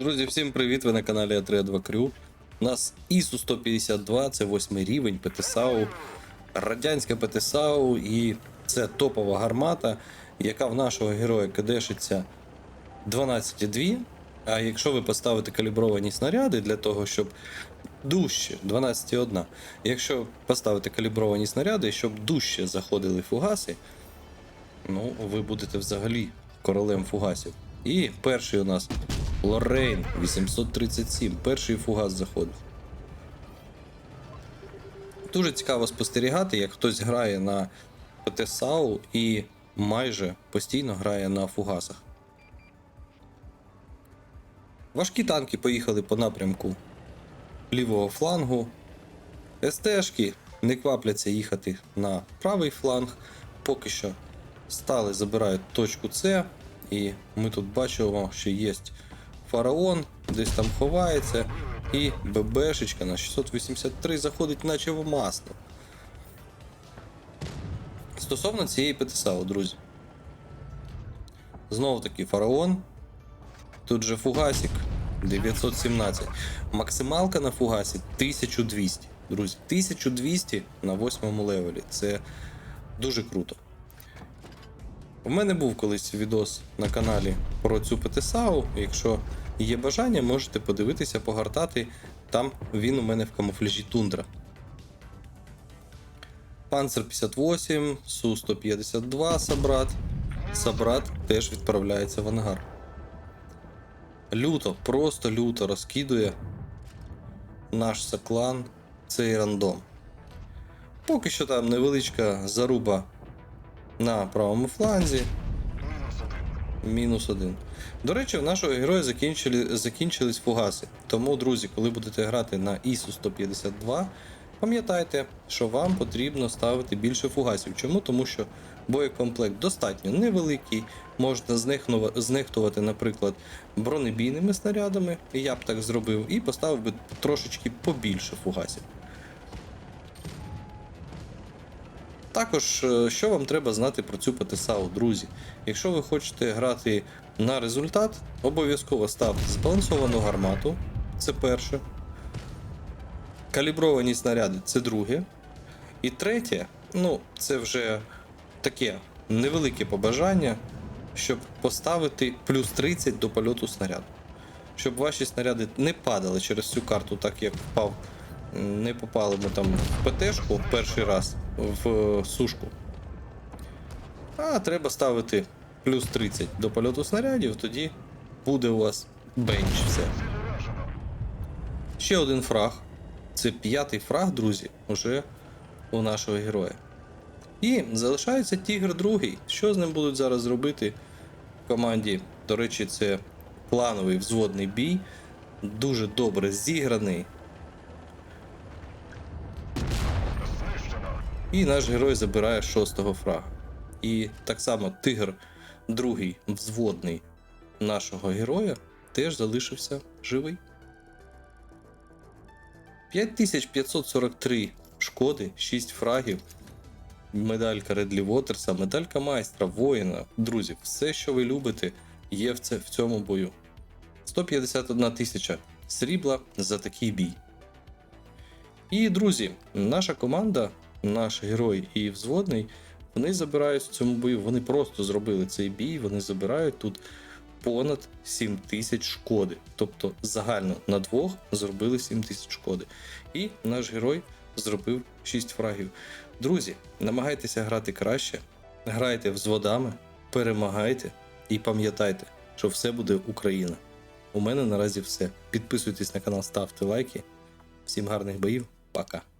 Друзі, всім привіт! Ви на каналі А32 Крю. У нас ІСУ 152, це восьмий рівень ПТСАУ, радянська ПТСАУ, і це топова гармата, яка в нашого героя кидешиться 12,2. А якщо ви поставите калібровані снаряди для того, щоб дужче 12,1. Якщо поставити калібровані снаряди, щоб дужче заходили фугаси, ну, ви будете взагалі королем фугасів. І перший у нас Лоррейн 837. Перший фугас заходить. Дуже цікаво спостерігати, як хтось грає на ПТСАУ і майже постійно грає на фугасах. Важкі танки поїхали по напрямку лівого флангу. СТшки не квапляться їхати на правий фланг. Поки що стали, забирають точку С. І ми тут бачимо, що є фараон, десь там ховається, і ББшечка на 683 заходить наче в масло. Стосовно цієї ПТСАУ, друзі. Знову таки фараон. Тут же фугасик 917. Максималка на фугасі 1200. Друзі, 1200 на 8 левелі. Це дуже круто. У мене був колись відос на каналі про цю ПТСАУ. Якщо є бажання, можете подивитися, погортати. Там він у мене в камуфляжі тундра. Панцер 58, Су-152 Сабрат. Сабрат теж відправляється в ангар. Люто, просто люто розкидує наш соклан цей рандом. Поки що там невеличка заруба на правому фланзі. Мінус один. До речі, в нашого героя закінчили, закінчились фугаси. Тому, друзі, коли будете грати на ІСУ 152, пам'ятайте, що вам потрібно ставити більше фугасів. Чому? Тому що боєкомплект достатньо невеликий, можна знехтувати, наприклад, бронебійними снарядами. Я б так зробив, і поставив би трошечки побільше фугасів. Також, е, що вам треба знати про цю ПТСАУ, друзі? Якщо ви хочете грати на результат, обов'язково ставте збалансовану гармату, це перше. Калібровані снаряди це друге. І третє, ну, це вже таке невелике побажання, щоб поставити плюс 30 до польоту снаряду. Щоб ваші снаряди не падали через цю карту, так як впав не попали ми там в ПТшку перший раз в е, сушку. А треба ставити плюс 30 до польоту снарядів, тоді буде у вас бенч все. Ще один фраг. Це п'ятий фраг, друзі, уже у нашого героя. І залишається Тігр другий. Що з ним будуть зараз робити в команді? До речі, це плановий взводний бій. Дуже добре зіграний. І наш герой забирає шостого фрага. І так само тигр, другий взводний нашого героя, теж залишився живий. 5543 шкоди, 6 фрагів, медалька Редлі Вотерса, медалька майстра, воїна. Друзі, все, що ви любите, є в, це, в цьому бою. 151 тисяча срібла за такий бій. І, друзі, наша команда, наш герой і взводний, вони забирають в цьому бою, вони просто зробили цей бій, вони забирають тут понад 7 тисяч шкоди. Тобто загально на двох зробили 7 тисяч шкоди. І наш герой зробив 6 фрагів. Друзі, намагайтеся грати краще, грайте взводами, перемагайте і пам'ятайте, що все буде Україна. У мене наразі все. Підписуйтесь на канал, ставте лайки. Всім гарних боїв, пока.